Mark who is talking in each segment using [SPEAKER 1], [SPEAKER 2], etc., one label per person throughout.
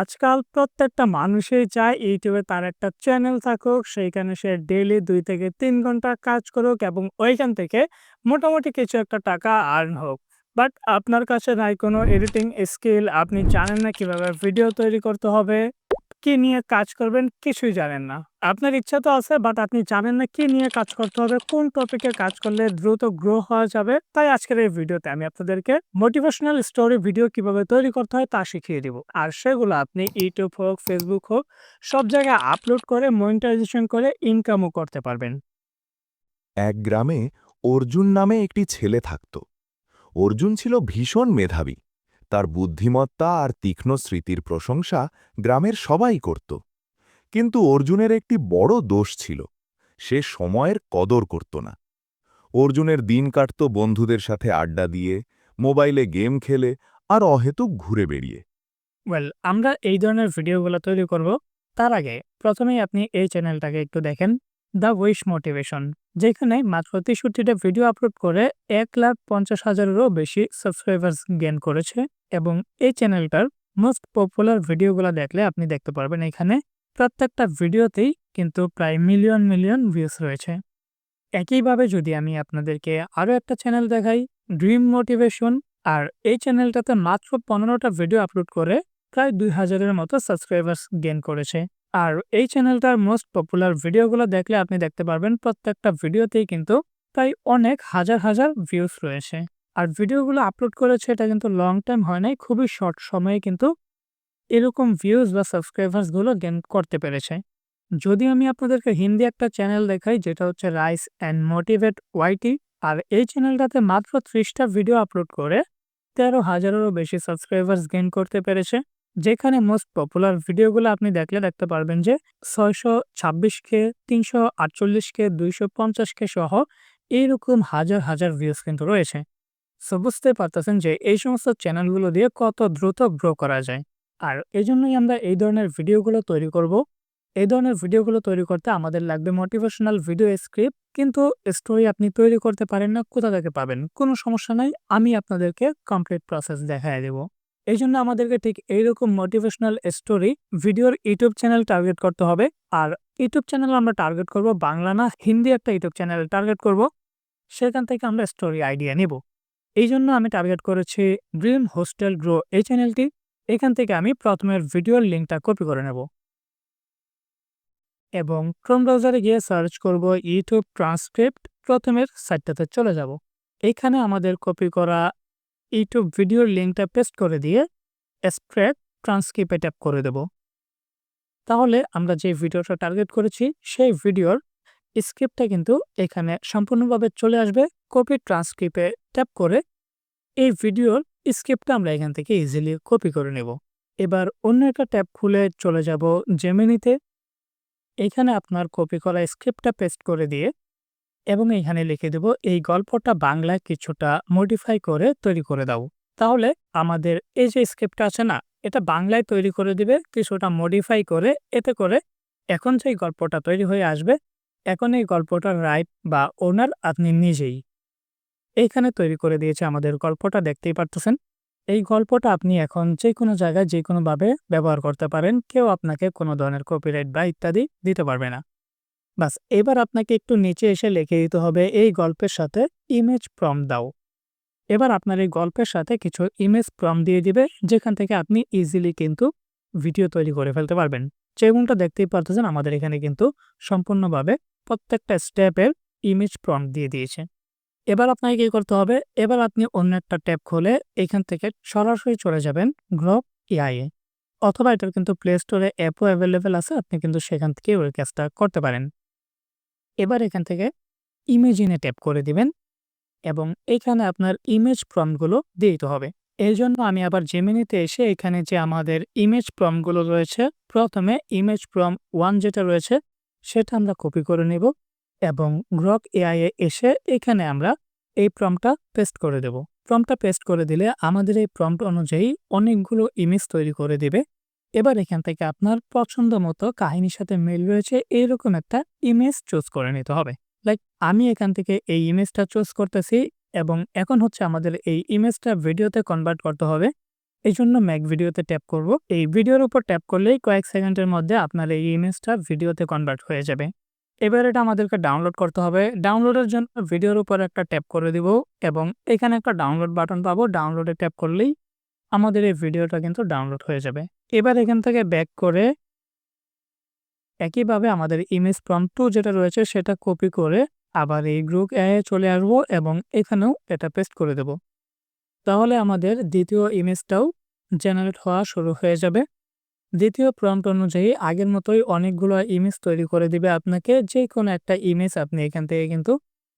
[SPEAKER 1] আজকাল প্রত্যেকটা মানুষই চায় ইউটিউবে তার একটা চ্যানেল থাকুক, সেইখানে সে ডেইলি দুই থেকে তিন ঘণ্টা কাজ করুক এবং ওইখান থেকে মোটামুটি কিছু একটা টাকা আর্ন হোক। বাট আপনার কাছে নাই কোনো এডিটিং স্কিল, আপনি জানেন না কীভাবে ভিডিও তৈরি করতে হবে, কি নিয়ে কাজ করবেন কিছুই জানেন না। আপনার ইচ্ছা তো আছে বাট আপনি জানেন না কি নিয়ে কাজ করতে হবে, কোন টপিকে কাজ করলে দ্রুত গ্রো হওয়া যাবে। তাই আজকের এই ভিডিওতে আমি আপনাদেরকে মোটিভেশনাল স্টোরি ভিডিও কীভাবে তৈরি করতে হয় তা শিখিয়ে দিব। আর সেগুলো আপনি ইউটিউব হোক, ফেসবুক হোক সব জায়গায় আপলোড করে মনিটাইজেশন করে ইনকামও করতে পারবেন।
[SPEAKER 2] এক গ্রামে অর্জুন নামে একটি ছেলে থাকত অর্জুন ছিল ভীষণ মেধাবী তার বুদ্ধিমত্তা আর তীক্ষ্ণ স্মৃতির প্রশংসা গ্রামের সবাই করত। কিন্তু অর্জুনের একটি বড় দোষ ছিল, সে সময়ের কদর করত না। অর্জুনের দিন কাটত বন্ধুদের সাথে আড্ডা দিয়ে, মোবাইলে গেম খেলে আর অহেতুক ঘুরে বেরিয়ে
[SPEAKER 1] ওয়েল, আমরা এই ধরনের ভিডিওগুলো তৈরি করব তার আগে প্রথমেই আপনি এই চ্যানেলটাকে একটু দেখেন, দ্য উইশ মোটিভেশন, যেখানে মাত্র তেষট্টিটা ভিডিও আপলোড করে এক লাখ পঞ্চাশ হাজারেরও বেশি সাবস্ক্রাইবার্স গেন করেছে। এবং এই চ্যানেলটার মোস্ট পপুলার ভিডিওগুলো দেখলে আপনি দেখতে পারবেন এখানে প্রত্যেকটা ভিডিওতেই কিন্তু প্রায় মিলিয়ন মিলিয়ন ভিউস রয়েছে। একইভাবে যদি আমি আপনাদেরকে আরও একটা চ্যানেল দেখাই ড্রিম মোটিভেশন আর এই চ্যানেলটাতে মাত্র পনেরোটা ভিডিও আপলোড করে প্রায় দুই হাজারের মতো সাবস্ক্রাইবার্স গেন করেছে। আর এই চ্যানেলটার মোস্ট পপুলার ভিডিওগুলো দেখলে আপনি দেখতে পারবেন প্রত্যেকটা ভিডিওতেই কিন্তু প্রায় অনেক হাজার হাজার ভিউস রয়েছে। আর ভিডিওগুলো আপলোড করেছে, এটা কিন্তু লং টাইম হয় নাই, খুবই শর্ট সময়ে কিন্তু এরকম ভিউজ বা সাবস্ক্রাইবার্সগুলো গেন করতে পেরেছে। যদি আমি আপনাদেরকে হিন্দি একটা চ্যানেল দেখাই, যেটা হচ্ছে রাইস অ্যান্ড মোটিভেট ওয়াইটি আর এই চ্যানেলটাতে মাত্র ত্রিশটা ভিডিও আপলোড করে তেরো হাজারেরও বেশি সাবস্ক্রাইবার্স গেইন করতে পেরেছে। যেখানে মোস্ট পপুলার ভিডিওগুলো আপনি দেখলে দেখতে পারবেন যে ছয়শো ছাব্বিশ কে, তিনশো আটচল্লিশ কে, দুইশো পঞ্চাশ কে সহ এইরকম হাজার হাজার ভিউজ কিন্তু রয়েছে। সো বুঝতে পারতেছেন যে এই সমস্ত চ্যানেলগুলো দিয়ে কত দ্রুত গ্রো করা যায়। আর এই জন্যই আমরা এই ধরনের ভিডিওগুলো তৈরি করব। এই ধরনের ভিডিওগুলো তৈরি করতে আমাদের লাগবে মোটিভেশনাল ভিডিও স্ক্রিপ্ট, কিন্তু স্টোরি আপনি তৈরি করতে পারেন না, কোথা থেকে পাবেন? কোনো সমস্যা নাই, আমি আপনাদেরকে কমপ্লিট প্রসেস দেখায় দেব। এই জন্য আমাদেরকে ঠিক এইরকম মোটিভেশনাল স্টোরি ভিডিওর ইউটিউব চ্যানেল টার্গেট করতে হবে। আর ইউটিউব চ্যানেল আমরা টার্গেট করব বাংলা না, হিন্দি একটা ইউটিউব চ্যানেল টার্গেট করব। সেখান থেকে আমরা স্টোরি আইডিয়া নিব। এই জন্য আমি টার্গেট করেছি ড্রিম হোস্টেল গ্রো এই চ্যানেলটি এখান থেকে আমি প্রথমের ভিডিওর লিঙ্কটা কপি করে নেব। এবং ক্রোম ব্রাউজারে গিয়ে সার্চ করব ইউটিউব ট্রান্সক্রিপ্ট প্রথমের সাইটটাতে চলে যাব। এখানে আমাদের কপি করা ইউটিউব ভিডিওর লিঙ্কটা পেস্ট করে দিয়ে স্প্রেড ট্রান্সক্রিপে ট্যাপ করে দেব। তাহলে আমরা যে ভিডিওটা টার্গেট করেছি, সেই ভিডিওর স্ক্রিপ্টটা কিন্তু এখানে সম্পূর্ণভাবে চলে আসবে। কপি ট্রান্সক্রিপে ট্যাপ করে এই ভিডিওর স্ক্রিপ্টটা আমরা এখান থেকে ইজিলি কপি করে নেব। এবার অন্য একটা ট্যাব খুলে চলে যাব জেমিনিতে এখানে আপনার কপি করা স্ক্রিপ্টটা পেস্ট করে দিয়ে এবং এখানে লিখে দেব, এই গল্পটা বাংলায় কিছুটা মডিফাই করে তৈরি করে দাও। তাহলে আমাদের এই যে স্ক্রিপ্টটা আছে না, এটা বাংলায় তৈরি করে দিবে, কিছুটা মডিফাই করে এতে করে এখন যে গল্পটা তৈরি হয়ে আসবে এখন এই গল্পটার রাইট বা ওনার আপনি নিজেই। এইখানে তৈরি করে দিয়েছে আমাদের গল্পটা, দেখতেই পারতেছেন। এই গল্পটা আপনি এখন যে কোনো জায়গায় যে কোনোভাবে ব্যবহার করতে পারেন, কেউ আপনাকে কোনো ধরনের কপিরাইট বা ইত্যাদি দিতে পারবে না। বাস, এবার আপনাকে একটু নিচে এসে লিখে দিতে হবে, এই গল্পের সাথে ইমেজ প্রম দাও। এবার আপনার এই গল্পের সাথে কিছু ইমেজ প্রম দিয়ে দিবে, যেখান থেকে আপনি ইজিলি কিন্তু ভিডিও তৈরি করে ফেলতে পারবেন। যেমনটা দেখতেই পারতেছেন, আমাদের এখানে কিন্তু সম্পূর্ণভাবে প্রত্যেকটা স্টেপের ইমেজ প্রম দিয়ে দিয়েছে। এবার আপনাকে কি করতে হবে? এবার আপনি অন্য একটা ট্যাব খুলে এখান থেকে সরাসরি চলে যাবেন গ্রপ এআই এ। অথবা এটার কিন্তু প্লে স্টোরে অ্যাপও অ্যাভেলেবেল আছে, আপনি কিন্তু সেখান থেকে ওই কাজটা করতে পারেন। এবার এখান থেকে ইমেজিনে ট্যাপ করে দিবেন এবং এখানে আপনার ইমেজ প্রমগুলো দিয়ে দিতে হবে। এই জন্য আমি আবার জেমিনিতে এসে এখানে যে আমাদের ইমেজ প্রমগুলো রয়েছে, প্রথমে ইমেজ প্রম ওয়ান যেটা রয়েছে সেটা আমরা কপি করে নেব এবং গ্রক এআই এ এসে এখানে আমরা এই প্রমটা পেস্ট করে দেব। প্রমটা পেস্ট করে দিলে আমাদের এই প্রম্পট অনুযায়ী অনেকগুলো ইমেজ তৈরি করে দেবে। এবার এখান থেকে আপনার পছন্দ মতো কাহিনীর সাথে মিল রয়েছে এইরকম একটা ইমেজ চুজ করে নিতে হবে। লাইক আমি এখান থেকে এই ইমেজটা চুজ করতেছি এবং এখন হচ্ছে আমাদের এই ইমেজটা ভিডিওতে কনভার্ট করতে হবে। এই জন্য ম্যাক ভিডিওতে ট্যাপ করব। এই ভিডিওর উপর ট্যাপ করলেই কয়েক সেকেন্ডের মধ্যে আপনার এই ইমেজটা ভিডিওতে কনভার্ট হয়ে যাবে। এবার এটা আমাদেরকে ডাউনলোড করতে হবে। ডাউনলোডের জন্য ভিডিওর উপর একটা ট্যাপ করে দিব এবং এখানে একটা ডাউনলোড বাটন পাবো। ডাউনলোডে ট্যাপ করলেই আমাদের এই ভিডিওটা কিন্তু ডাউনলোড হয়ে যাবে। এবার এখান থেকে ব্যাক করে একইভাবে আমাদের ইমেজ প্রম্পট টু যেটা রয়েছে সেটা কপি করে আবার এই গ্রুপ এ চলে আসব এবং এখানেও এটা পেস্ট করে দেব। তাহলে আমাদের দ্বিতীয় ইমেজটাও জেনারেট হওয়া শুরু হয়ে যাবে। দ্বিতীয় প্রম্পট অনুযায়ী আগের মতোই অনেকগুলো ইমেজ তৈরি করে দিবে আপনাকে যে কোনো একটা ইমেজ আপনি এখান থেকে কিন্তু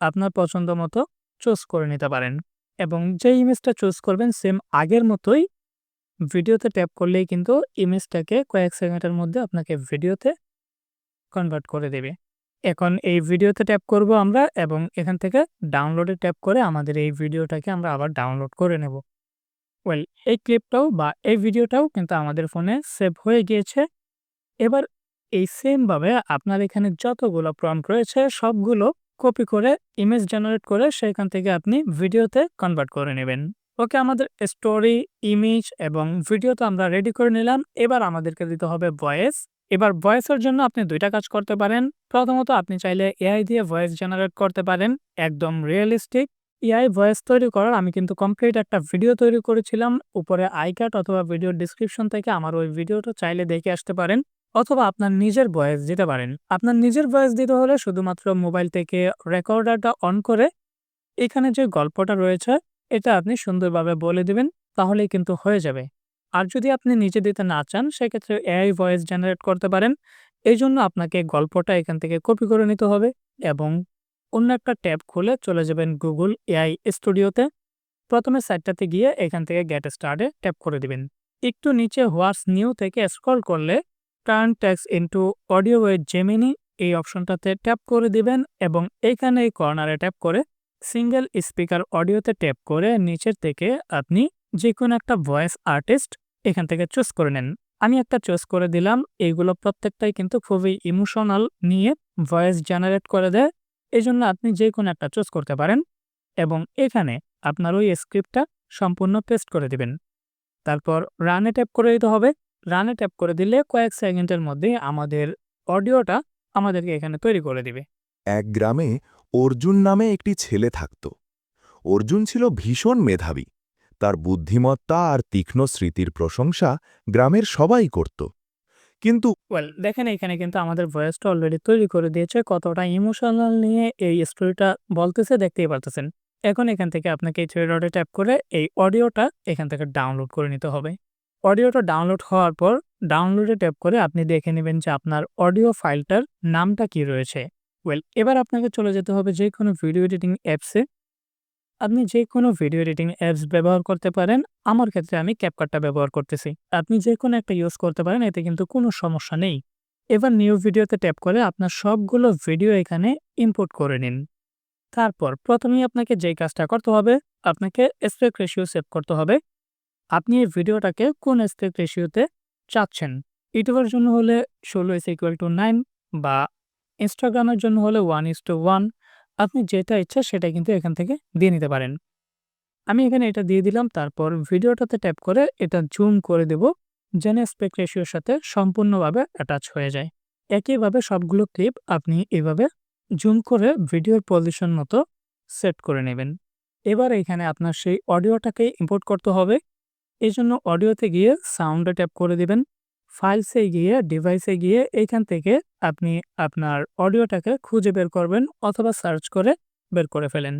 [SPEAKER 1] আপনার পছন্দ মতো চুজ করে নিতে পারেন। এবং যে ইমেজটা চুজ করবেন সেম আগের মতোই ভিডিওতে ট্যাপ করলেই কিন্তু ইমেজটাকে কয়েক সেকেন্ডের মধ্যে আপনাকে ভিডিওতে কনভার্ট করে দেবে। এখন এই ভিডিওতে ট্যাপ করব আমরা এবং এখান থেকে ডাউনলোডে ট্যাপ করে আমাদের এই ভিডিওটাকে আমরা আবার ডাউনলোড করে নেব। ওয়েল এই ক্লিপটাও বা এই ভিডিওটাও কিন্তু আমাদের ফোনে সেভ হয়ে গিয়েছে। এবার এই সেমভাবে আপনার এখানে যতগুলো প্রম্পট রয়েছে, সবগুলো কপি করে ইমেজ জেনারেট করে সেখান থেকে আপনি ভিডিওতে কনভার্ট করে নেবেন। ওকে আমাদের স্টোরি ইমেজ এবং ভিডিও তো আমরা রেডি করে নিলাম। এবার আমাদেরকে দিতে হবে ভয়েস এবার ভয়েসের জন্য আপনি দুইটা কাজ করতে পারেন। প্রথমত আপনি চাইলে এআই দিয়ে ভয়েস জেনারেট করতে পারেন। একদম রিয়েলিস্টিক এআই ভয়েস তৈরি করার আমি কিন্তু কমপ্লিট একটা ভিডিও তৈরি করেছিলাম। উপরে আইকার্ড অথবা ভিডিও ডিসক্রিপশন থেকে আমার ওই ভিডিওটা চাইলে দেখে আসতে পারেন। অথবা আপনার নিজের ভয়েস দিতে পারেন। আপনার নিজের ভয়েস দিতে হলে শুধুমাত্র মোবাইল থেকে রেকর্ডারটা অন করে এখানে যে গল্পটা রয়েছে, এটা আপনি সুন্দরভাবে বলে দিবেন, তাহলেই কিন্তু হয়ে যাবে। আর যদি আপনি নিজে দিতে না চান, সেক্ষেত্রে এআই ভয়েস জেনারেট করতে পারেন। এই জন্য আপনাকে গল্পটা এখান থেকে কপি করে নিতে হবে এবং অন্য একটা ট্যাব খুলে চলে যাবেন গুগল এআই স্টুডিওতে প্রথমে সাইটটাতে গিয়ে এখান থেকে গেট স্টার্টে ট্যাপ করে দিবেন। একটু নিচে হোয়াটস নিউ থেকে স্ক্রল করলে turn text into audio with Gemini এই অপশনটাতে ট্যাপ করে দিবেন এবং এইখানে এই কর্নারে ট্যাপ করে সিঙ্গেল স্পিকার অডিওতে ট্যাপ করে নিচের থেকে আপনি যে কোনো একটা ভয়েস আর্টিস্ট এখান থেকে চুজ করে নেন। আমি একটা চুজ করে দিলাম, এইগুলো প্রত্যেকটাই কিন্তু খুবই ইমোশনাল নিয়ে ভয়েস জেনারেট করে দেয়। এই জন্য আপনি যে কোনো একটা চুজ করতে পারেন এবং এখানে আপনার ওই স্ক্রিপ্টটা সম্পূর্ণ পেস্ট করে দিবেন। তারপর রানে ট্যাপ করে দিতে হবে। রানে ট্যাপ করে দিলে কয়েক সেকেন্ডের মধ্যে আমাদের অডিওটা আমাদেরকে এখানে তৈরি করে দিবে।
[SPEAKER 2] এক গ্রামে অর্জুন নামে একটি ছেলে থাকত। অর্জুন ছিল ভীষণ মেধাবী। তার বুদ্ধিমত্তা আর তীক্ষ্ণ স্মৃতির প্রশংসা গ্রামের সবাই করত। কিন্তু
[SPEAKER 1] ওয়েল দেখেন এখানে কিন্তু আমাদের ভয়েসটা অলরেডি তৈরি করে দিয়েছে, কতটা ইমোশনাল নিয়ে এই স্টোরিটা বলতেছে, দেখতেই পারতেছেন। এখন এখান থেকে আপনাকে এই থ্রি ডটে ট্যাপ করে এই অডিওটা এখান থেকে ডাউনলোড করে নিতে হবে। অডিওটা ডাউনলোড হওয়ার পর ডাউনলোডে ট্যাপ করে আপনি দেখে নেবেন যে আপনার অডিও ফাইলটার নামটা কি রয়েছে। ওয়েল এবার আপনাকে চলে যেতে হবে যে কোনো ভিডিও এডিটিং অ্যাপসে আপনি যে কোনো ভিডিও এডিটিং অ্যাপস ব্যবহার করতে পারেন। আমার ক্ষেত্রে আমি ক্যাপকাটটা ব্যবহার করতেছি। আপনি যে কোনো একটা ইউজ করতে পারেন, এতে কিন্তু কোনো সমস্যা নেই। এবার নিউ ভিডিওতে ট্যাপ করে আপনার সবগুলো ভিডিও এখানে ইম্পোর্ট করে নিন। তারপর প্রথমেই আপনাকে যেই কাজটা করতে হবে, আপনাকে স্পেক রেশিও সেভ করতে হবে। আপনি এই ভিডিওটাকে কোন স্পেক রেশিওতে চাচ্ছেন? ইউটিউবের জন্য হলে ষোলো ইস ইকুয়াল টু নাইন বা ইনস্টাগ্রামের জন্য হলে ওয়ান ইস টু ওয়ান আপনি যেটা ইচ্ছা সেটা কিন্তু এখান থেকে দিয়ে নিতে পারেন। আমি এখানে এটা দিয়ে দিলাম, তারপর ভিডিওটাতে ট্যাপ করে এটা জুম করে দেব, যেন স্পেক রেশিওর সাথে সম্পূর্ণভাবে অ্যাটাচ হয়ে যায়। একইভাবে সবগুলো ক্লিপ আপনি এভাবে জুম করে ভিডিওর পজিশন মতো সেট করে নেবেন। এবার এখানে আপনার সেই অডিওটাকে ইম্পোর্ট করতে হবে। এই জন্য অডিওতে গিয়ে সাউন্ডে ট্যাপ করে দিবেন। ফাইলসে গিয়ে, ডিভাইসে গিয়ে এইখান থেকে আপনি আপনার অডিওটাকে খুঁজে বের করবেন অথবা সার্চ করে বের করে ফেলেন।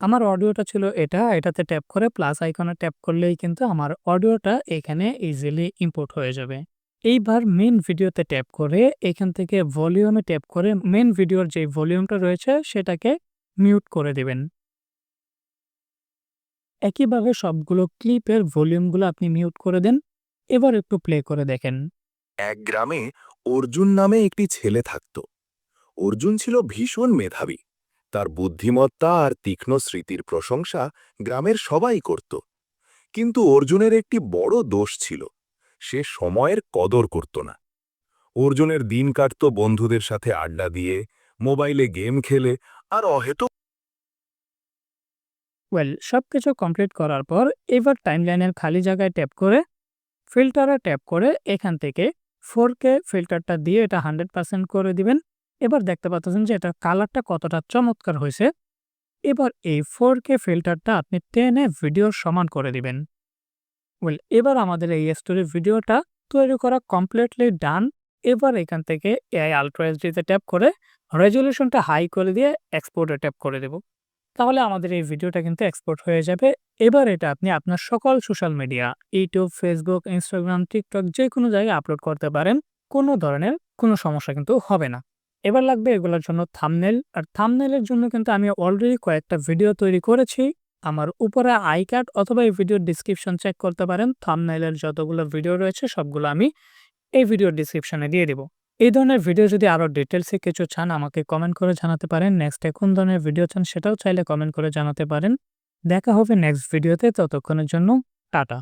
[SPEAKER 1] আমার অডিওটা ছিল এটা, এটাতে ট্যাপ করে প্লাস আইকনে ট্যাপ করলেই কিন্তু আমার অডিওটা এখানে ইজিলি ইম্পোর্ট হয়ে যাবে। এইবার মেন ভিডিওতে ট্যাপ করে, এখান থেকে ভলিউমে ট্যাপ করে মেন ভিডিওর যে ভলিউমটা রয়েছে সেটাকে মিউট করে দেবেন। একইভাবে সবগুলো ক্লিপের ভলিউমগুলো আপনি মিউট করে দেন। এবার একটু প্লে করে দেখেন।
[SPEAKER 2] এক গ্রামে অর্জুন নামে একটি ছেলে থাকত। অর্জুন ছিল ভীষণ মেধাবী। তার বুদ্ধিমত্তা আর তীক্ষ্ণ স্মৃতির প্রশংসা গ্রামের সবাই করত। কিন্তু অর্জুনের একটি বড় দোষ ছিল সে সময়ের কদর করত না। অর্জুনের দিন কাটত বন্ধুদের সাথে আড্ডা দিয়ে মোবাইলে গেম খেলে আর অহেতুক
[SPEAKER 1] ওয়েল সব কিছু কমপ্লিট করার পর এবার টাইমলাইনের খালি জায়গায় ট্যাপ করে ফিল্টারে ট্যাপ করে এখান থেকে ফোর কে ফিল্টারটা দিয়ে এটা হান্ড্রেড পার্সেন্ট করে দিবেন। এবার দেখতে পাচ্ছেন যে এটা কালারটা কতটা চমৎকার হয়েছে। এবার এই ফোর কে ফিল্টারটা আপনি টেনে ভিডিওর সমান করে দিবেন। ওয়েল, এবার আমাদের এই স্টোরি ভিডিওটা তৈরি করা কমপ্লিটলি ডান। এবার এখান থেকে এআই আলট্রা এইচডিতে ট্যাপ করে রেজলিউশনটা হাই করে দিয়ে এক্সপোর্টে ট্যাপ করে দেব। তাহলে আমাদের এই ভিডিওটা কিন্তু এক্সপোর্ট হয়ে যাবে। এবার এটা আপনি আপনার সকল social media YouTube Facebook Instagram TikTok যে কোনো জায়গায় আপলোড করতে পারেন, কোনো ধরনের কোনো সমস্যা কিন্তু হবে না। এবার লাগবে এগুলোর জন্য থামনেল আর থামনেলের জন্য কিন্তু আমি অলরেডি কয়েকটা ভিডিও তৈরি করেছি। আমার উপরে আই কার্ড অথবা এই ভিডিওর ডিসক্রিপশন চেক করতে পারেন। থামনেলের যতগুলো ভিডিও রয়েছে সবগুলো আমি এই ভিডিওর ডিসক্রিপশনে দিয়ে দিব। এই ধরনের ভিডিও যদি আরও ডিটেলসে কিছু চান, আমাকে কমেন্ট করে জানাতে পারেন। নেক্সট কোন ধরনের ভিডিও চান, সেটাও চাইলে কমেন্ট করে জানাতে পারেন। দেখা হবে নেক্সট ভিডিওতে ততক্ষণের জন্য, টাটা।